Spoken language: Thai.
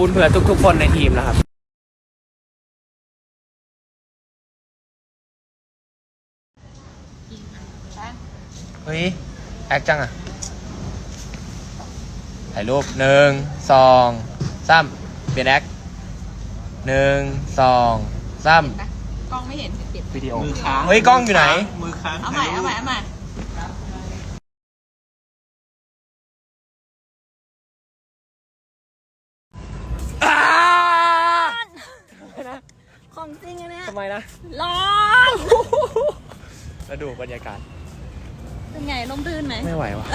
บุญเผื่อทุกๆ คนในทีมนะครับเฮ้ยแอคจังอะถ่ายรูปหนึ่งสองสามเปลี่ยนแอคหนึ่งสองสามกล้องไม่เห็นเก็บวิดีโอ มือค้างเฮ้ยกล้องอยู่ไหน มือค้าง เอาใหม่ เอาใหม่ เอาใหม่ ของจริงอันเนี้ยทำไมนะร้อนแล้วดูบรรยากาศ เป็นไงลมรื่นไหม ไม่ไหววะ